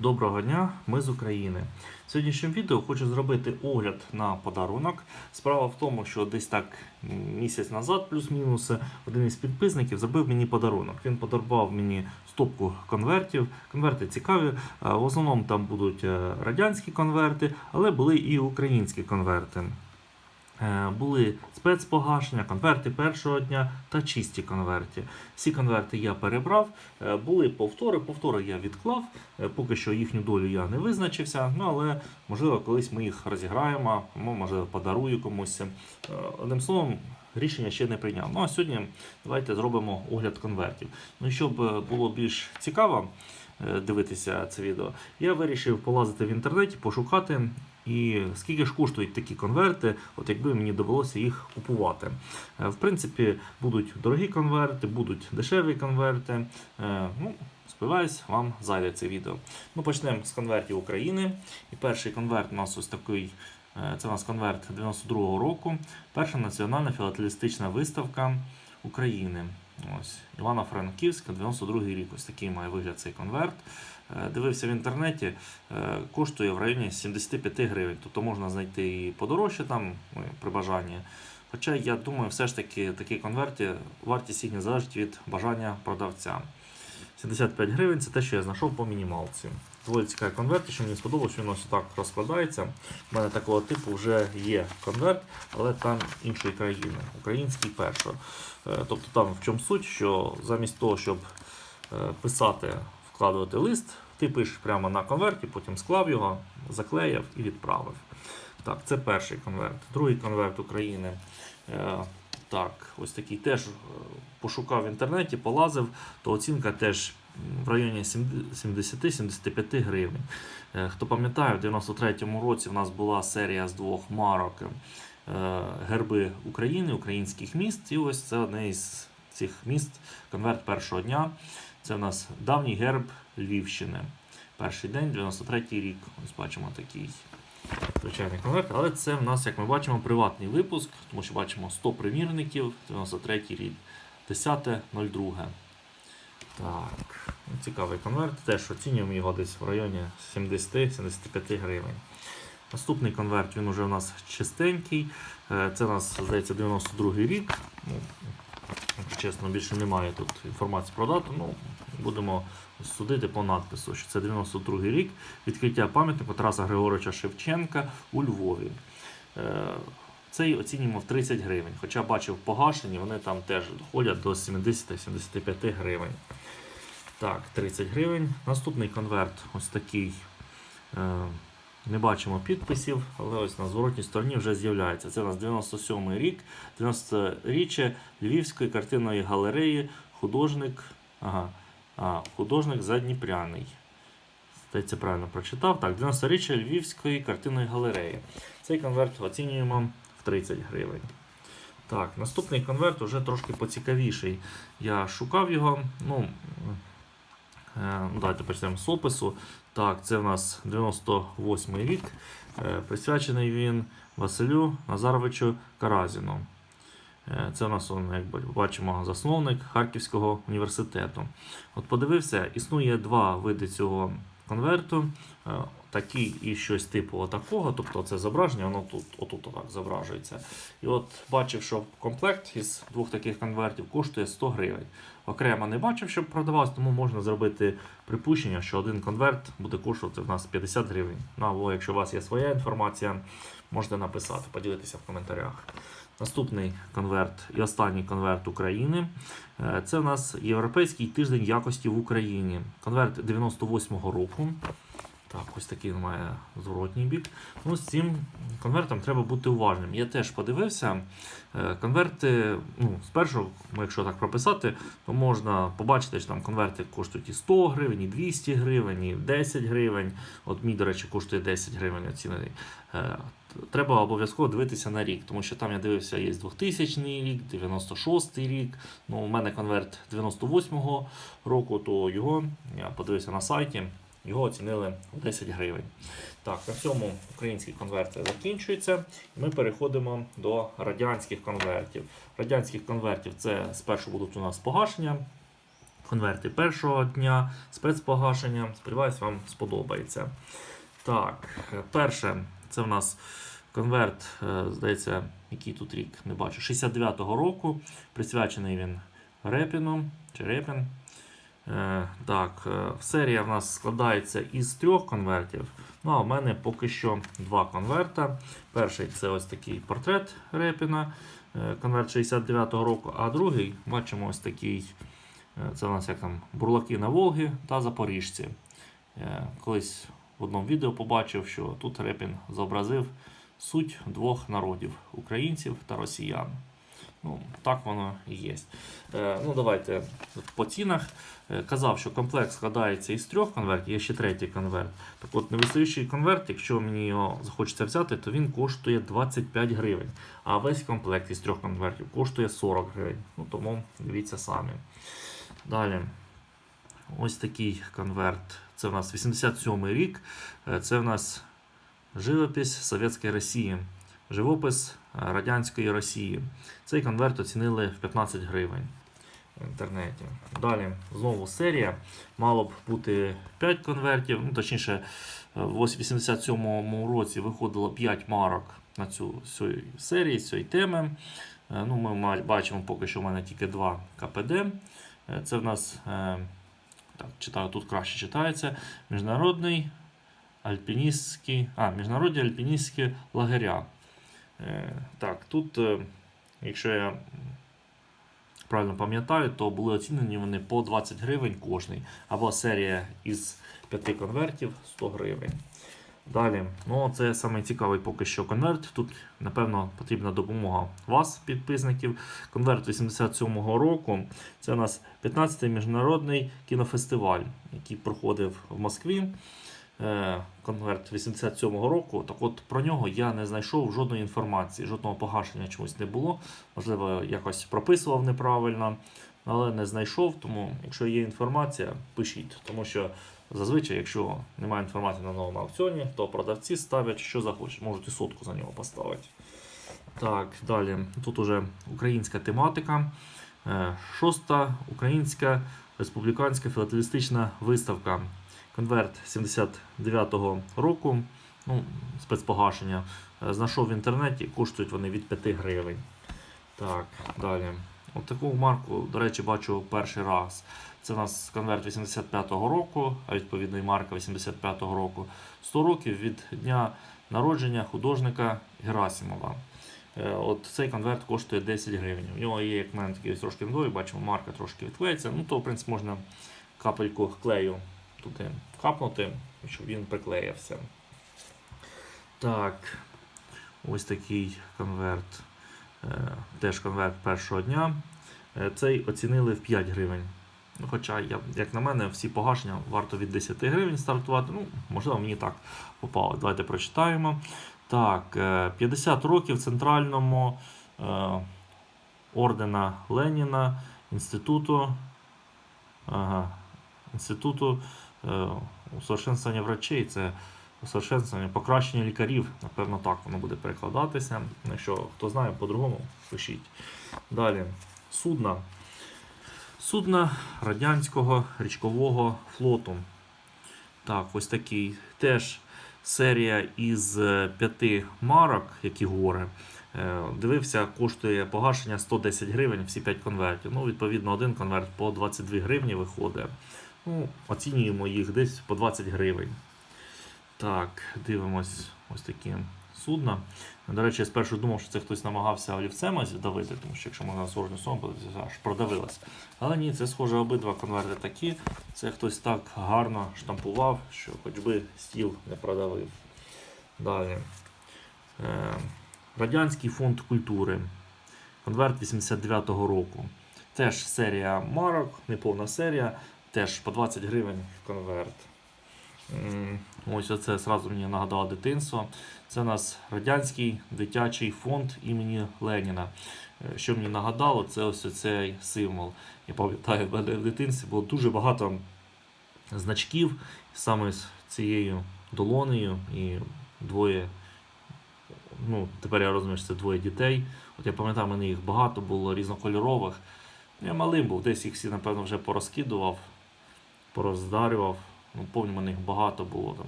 Доброго дня, ми з України. В сьогоднішньому відео хочу зробити огляд на подарунок. Справа в тому, що десь так місяць назад, плюс-мінус, один із підписників зробив мені подарунок. Він подарував мені стопку конвертів. Конверти цікаві. е, В основному там будуть е, радянські конверти, але були і українські конверти. Е, Були спецпогашення, конверти першого дня та чисті конверти. Всі конверти я перебрав. Е, Були повтори. Повтори я відклав. Е, Поки що їхню долю я не визначився. Ну але можливо колись ми їх розіграємо, або, можливо подарую комусь. Одним словом. Рішення ще не прийняв. Ну а сьогодні давайте зробимо огляд конвертів. Ну щоб було більш цікаво дивитися це відео, я вирішив полазити в інтернеті, пошукати і скільки ж коштують такі конверти, от якби мені довелося їх купувати. Е, В принципі, будуть дорогі конверти, будуть дешеві конверти. Е, Ну, сподіваюсь, вам зайде це відео. Ну, почнемо з конвертів України. І перший конверт у нас ось такий. е, Це у нас конверт 92-го року. Перша національна філателістична виставка України. Ось Івано-Франківська, 92-й рік. Ось такий має вигляд цей конверт. Е, Дивився в інтернеті, е, коштує в районі 75 гривень. Тобто можна знайти і подорожче там ну, при бажанні. Хоча я думаю, все ж таки такі конверти, вартість їх не залежить від бажання продавця. 75 гривень це те, що я знайшов по мінімалці. Доволі цікавий конверт, що мені сподобалось, він ось так розкладається. У мене такого типу вже є конверт, але там іншої країни, український перший. Е, Тобто там в чому суть, що замість того, щоб писати, вкладувати лист, ти пишеш прямо на конверті, потім склав його, заклеїв і відправив. Так, це перший конверт. Другий конверт України. Е, Так, ось такий теж е, пошукав в інтернеті, полазив, то оцінка теж в районі 70-75 гривень. Е, Хто пам'ятає, в 93-му році в нас була серія з двох марок герби України, українських міст. І ось це одне із цих міст, конверт першого дня. Це в нас давній герб Львівщини. Перший день, 93-й рік. Ось бачимо такий звичайний конверт. Але це в нас, як ми бачимо, приватний випуск, тому що бачимо 100 примірників, 93-й рік, 10.02. Так, ну, цікавий конверт. Теж оцінюємо його десь в районі 70-75 гривень. Наступний конверт він уже у нас чистенький. Е, Це у нас, здається, 92-й рік. Ну, чесно, більше немає тут інформації про дату. Ну, будемо судити по надпису, що це 92 рік. Відкриття пам'ятника Тараса Григоровича Шевченка у Львові. Е, Цей оцінюємо в 30 гривень. Хоча бачив погашені, вони там теж доходять до 70-75 гривень. Так, 30 гривень. Наступний конверт ось такий. Е, Не бачимо підписів, але ось на зворотній стороні вже з'являється. Це у нас 97 й рік, 90-річчя Львівської картинної галереї, художник, ага, художник Задніпряний. Здається, правильно прочитав. Так, 90-річчя Львівської картинної галереї. Цей конверт оцінюємо в 30 гривень. Так, наступний конверт вже трошки поцікавіший. Я шукав його. Ну, е, ну давайте почнемо з опису. Так, це в нас 98 рік. Е, Присвячений він Василю Назаровичу Каразіну. Е, Це у нас, як бачимо, засновник Харківського університету. От подивився, існує два види цього конверту. Е, Такий і щось типу отакого, тобто це зображення, воно тут, отут отак зображується. І от бачив, що комплект із двох таких конвертів коштує 100 гривень. Окремо не бачив, щоб продавалось, тому можна зробити припущення, що один конверт буде коштувати в нас 50 гривень. Ну або якщо у вас є своя інформація, можете написати, поділитися в коментарях. Наступний конверт і останній конверт України. Е, Це у нас Європейський тиждень якості в Україні. Конверт 98-го року. Так, ось такий має зворотній бік. Ну, з цим конвертом треба бути уважним. Я теж подивився. е, Конверти, ну, спершу, ну, якщо так прописати, то можна побачити, що там конверти коштують і 100 гривень, і 200 гривень, і 10 гривень. От мій, до речі, коштує 10 гривень оцінений. Е, Треба обов'язково дивитися на рік, тому що там я дивився, є 2000 рік, 96 рік. Ну, у мене конверт 98-го року, то його я подивився на сайті. Його оцінили в 10 гривень. Так, на цьому українські конверти закінчуються. Ми переходимо до радянських конвертів. Радянських конвертів це спершу будуть у нас погашення. конверти першого дня, спецпогашення. Сподіваюсь, вам сподобається. Так, перше, це в нас конверт, е, здається, який тут рік не бачу, 69-го року. Присвячений він Репіну чи Репін. Е, Так, е, серія в нас складається із трьох конвертів. Ну, а в мене поки що два конверта. Перший це ось такий портрет Репіна, е, конверт 69-го року, а другий бачимо ось такий. Це у нас як там бурлаки на Волгі та Запоріжці. Колись в одному відео побачив, що тут Репін зобразив суть двох народів українців та росіян. Ну, так воно і є. Е, ну, давайте по цінах. Е, казав, що комплект складається із трьох конвертів, є ще третій конверт. Так от, невислуючий конверт, якщо мені його захочеться взяти, то він коштує 25 гривень. А весь комплект із трьох конвертів коштує 40 гривень. Ну, тому дивіться самі. Далі. Ось такий конверт. Це в нас 87 рік. Е, Це в нас живопис Совєтської Росії. Живопис е, радянської Росії. Цей конверт оцінили в 15 гривень в інтернеті. Далі знову серія. Мало б бути 5 конвертів. Ну, точніше, е, в 87-му році виходило 5 марок на цю, цю серії, цієї теми. Е, Ну, ми бачимо поки що в мене тільки 2 КПД. Це в нас так, читаю, тут краще читається. Міжнародний альпіністський, а, міжнародні альпіністські лагеря. Е, Так, тут, е, якщо я правильно пам'ятаю, то були оцінені вони по 20 гривень кожний. Або серія із 5 конвертів 100 гривень. Далі, ну це саме цікавий поки що конверт. Тут, напевно, потрібна допомога вас, підписників. Конверт 87-го року. Це у нас 15-й міжнародний кінофестиваль, який проходив в Москві. Е, Конверт 87-го року. Так от про нього я не знайшов жодної інформації, жодного погашення чомусь не було. Можливо, якось прописував неправильно, але не знайшов. Тому, якщо є інформація, пишіть. Тому що зазвичай, якщо немає інформації на новому аукціоні, то продавці ставлять що захочуть, можуть і сотку за нього поставити. Так, далі. Тут уже українська тематика. Е, Шоста українська республіканська філателістична виставка. Конверт 79-го року. Ну, спецпогашення. Е, Знайшов в інтернеті, коштують вони від 5 гривень. Так, далі. От таку марку, до речі, бачу перший раз. Це у нас конверт 85-го року, а відповідно і марка 85-го року. 100 років від дня народження художника Герасимова. Е, От цей конверт коштує 10 гривень. У нього є, як мене такий трошки недовий, бачимо, марка трошки відклеїться. Ну, то, в принципі, можна капельку клею туди капнути, щоб він приклеївся. Так, ось такий конверт. Е, Теж конверт першого дня. Е, Цей оцінили в 5 гривень. Ну, Хоча, як на мене, всі погашення варто від 10 гривень стартувати. Ну, можливо, мені так попало. Давайте прочитаємо. Так, е, 50 років центральному е, ордена Леніна, інституту, ага, інституту е, усовершенствування врачей. Це усовершенствування, покращення лікарів. Напевно, так воно буде перекладатися. Якщо хто знає, по-другому пишіть. Далі. Судна. Судна радянського річкового флоту. Так, ось такий теж серія із е, п'яти марок, які гори. Е, Дивився, коштує погашення 110 гривень, всі 5 конвертів. Ну, відповідно, один конверт по 22 гривні виходить. Ну, оцінюємо їх десь по 20 гривень. Так, дивимось ось такі судна. До речі, я спершу думав, що це хтось намагався олівцем ось вдавити, тому що якщо можна сорожню сумку, то аж продавилось. Але ні, це схоже обидва конверти такі. Це хтось так гарно штампував, що хоч би стіл не продавив. Далі. Е, Радянський фонд культури. Конверт 89-го року. Теж серія марок, неповна серія, теж по 20 гривень конверт. Ось оце зразу мені нагадало дитинство. Це у нас радянський дитячий фонд імені Леніна. Е, Що мені нагадало, це ось цей символ. Я пам'ятаю, в мене в дитинстві було дуже багато значків саме з цією долонею і двоє. Ну, тепер я розумію, що це двоє дітей. От я пам'ятаю, мене їх багато було різнокольорових. Я малим був, десь їх всі, напевно, вже порозкидував, пороздарював. Ну, помню, них багато було там.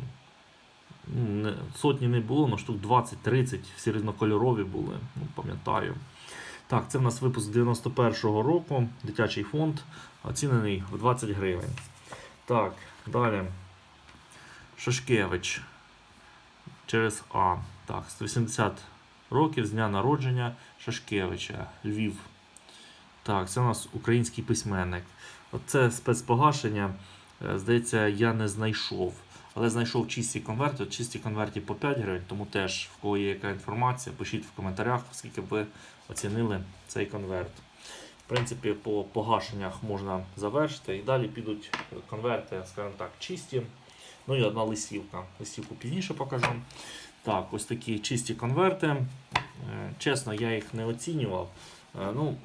Ну, Не, сотні не було, але штук 20-30, всі різнокольорові були, ну, пам'ятаю. Так, це в нас випуск 91-го року, дитячий фонд, оцінений в 20 гривень. Так, далі. Шашкевич. Через А. Так, 180 років з дня народження Шашкевича, Львів. Так, це у нас український письменник. Оце спецпогашення, е, здається, я не знайшов. Але знайшов чисті конверти. Чисті конверті по 5 гривень, тому теж в кого є яка інформація, пишіть в коментарях, скільки ви оцінили цей конверт. В принципі, по погашеннях можна завершити. І далі підуть конверти, скажімо так, чисті. Ну і одна листівка. Листівку пізніше покажу. Так, ось такі чисті конверти. Е, Чесно, я їх не оцінював. Е, Ну,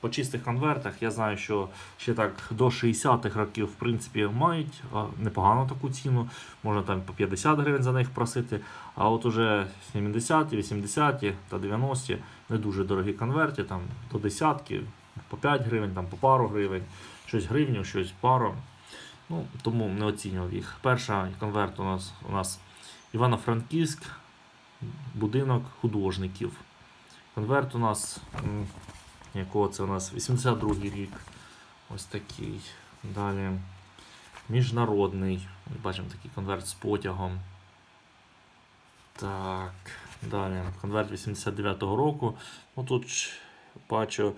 по чистих конвертах я знаю, що ще так до 60-х років в принципі мають непогану таку ціну. Можна там по 50 гривень за них просити. А от уже 70-ті, 80-ті та 90-ті не дуже дорогі конверти, там до десятки, по 5 гривень, там по пару гривень, щось гривню, щось пару. Ну, тому не оцінював їх. Перша конверт у нас у нас Івано-Франківськ, будинок художників. Конверт у нас, якого це у нас 82 рік. Ось такий. Далі. Міжнародний. Бачимо такий конверт з потягом. Так. Далі. Конверт 89-го року. Ну тут бачу.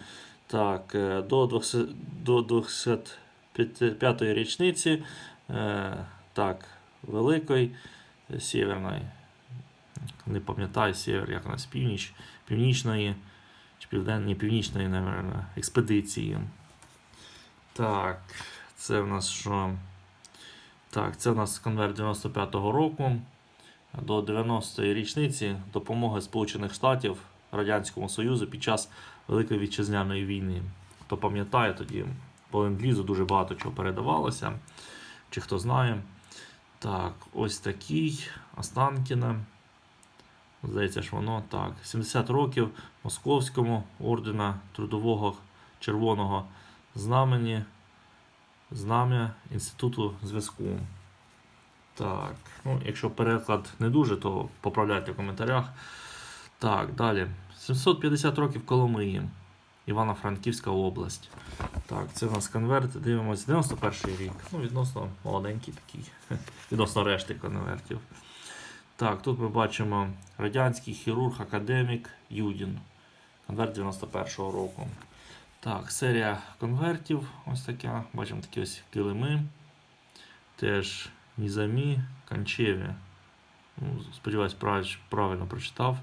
Так, е, до 200, до 205 річниці. Е, так, Великої, Сєверної. Не пам'ятаю сєвер, як у нас північ, північної південної, північної, наверное, експедиції. Так, це в нас що? Так, це в нас конверт 95-го року до 90-ї річниці допомоги Сполучених Штатів Радянському Союзу під час Великої Вітчизняної війни. Хто пам'ятає, тоді по ленд-лізу дуже багато чого передавалося. Чи хто знає. Так, ось такий Останкіна. Здається ж воно так. 70 років Московському ордена Трудового Червоного знамені знам'я Інституту зв'язку. Так, ну, якщо переклад не дуже, то поправляйте в коментарях. Так, далі. 750 років Коломиї. Івано-Франківська область. Так, це у нас конверт. Дивимось 91 рік. Ну, відносно молоденький такий. Відносно решти конвертів. Так, тут ми бачимо радянський хірург, академік Юдін. Конверт 91-го року. Так, серія конвертів. Ось така. Бачимо такі ось килими. Теж Нізамі, Канчеві. Ну, сподіваюсь, прав- правильно прочитав.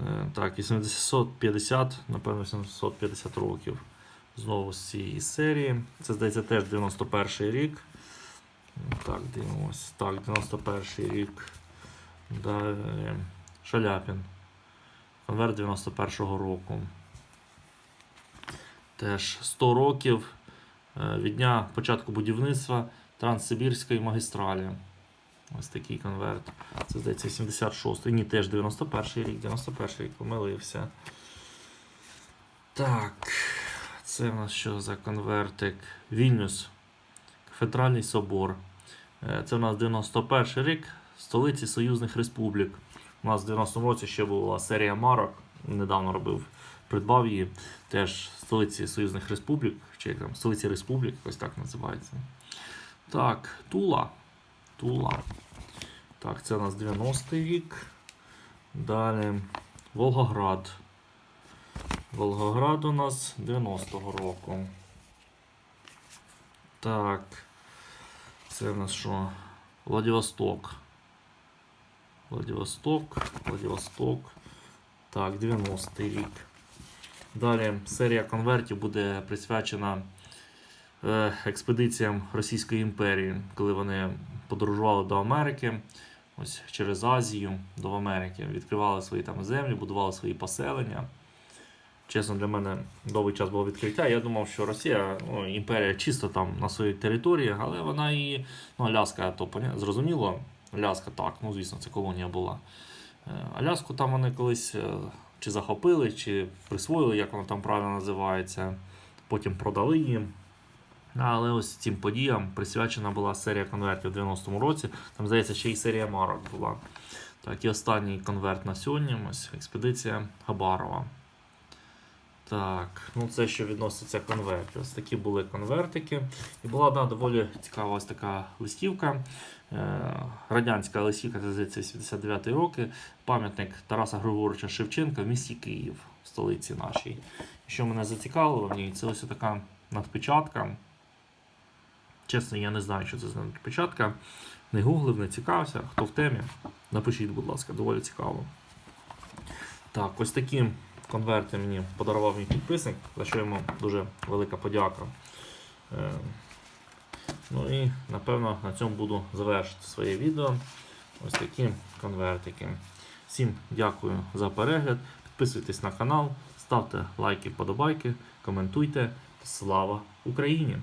Е, Так, 850, напевно, 750 років. Знову з цієї серії. Це, здається, теж 91 рік. Так, дивимось. Так, 91 рік. Далі. Шаляпін. Конверт 91-го року. Теж 100 років е, від дня початку будівництва Транссибірської магістралі. Ось такий конверт. Це здається 76-й. Ні, теж 91-й рік, 91-й рік помилився. Так. Це в нас що за конвертик? Вільнюс. Кафедральний собор. Е, Це в нас 91 рік столиці Союзних Республік. У нас в 90-му році ще була серія марок. Недавно робив, придбав її. Теж столиці Союзних Республік, чи як там столиці Республік, ось так називається. Так, Тула. Тула. Так, це у нас 90-й рік. Далі Волгоград. Волгоград у нас 90-го року. Так. Це у нас що? Владивосток. Владивосток. Владивосток. Так, 90-й рік. Далі серія конвертів буде присвячена е, експедиціям Російської імперії, коли вони подорожували до Америки, ось через Азію до Америки, відкривали свої там землі, будували свої поселення. Чесно, для мене довгий час було відкриття. Я думав, що Росія, ну, імперія чисто там на своїй території, але вона і ну, Аляска, то зрозуміло. Аляска так, ну звісно, це колонія була. Е, Аляску там вони колись е, чи захопили, чи присвоїли, як воно там правильно називається. потім продали її. Але ось цим подіям присвячена була серія конвертів у 90-му році. Там, здається, ще й серія марок була. Так, і останній конверт на сьогодні. Ось експедиція Габарова. Так, ну це що відноситься конвертів. Ось такі були конвертики. І була одна доволі цікава ось така листівка. Е, радянська листівка, це здається, 89 роки. Пам'ятник Тараса Григоровича Шевченка в місті Київ, в столиці нашій. Що мене зацікавило в ній, це ось така надпечатка. Чесно, я не знаю, що це за надпечатка. Не гуглив, не цікавився. Хто в темі, напишіть, будь ласка, доволі цікаво. Так, ось такі конверти мені подарував мій підписник, за що йому дуже велика подяка. Ну і напевно на цьому буду завершити своє відео. Ось такі конвертики. Всім дякую за перегляд. Підписуйтесь на канал, ставте лайки, подобайки, коментуйте. Слава Україні!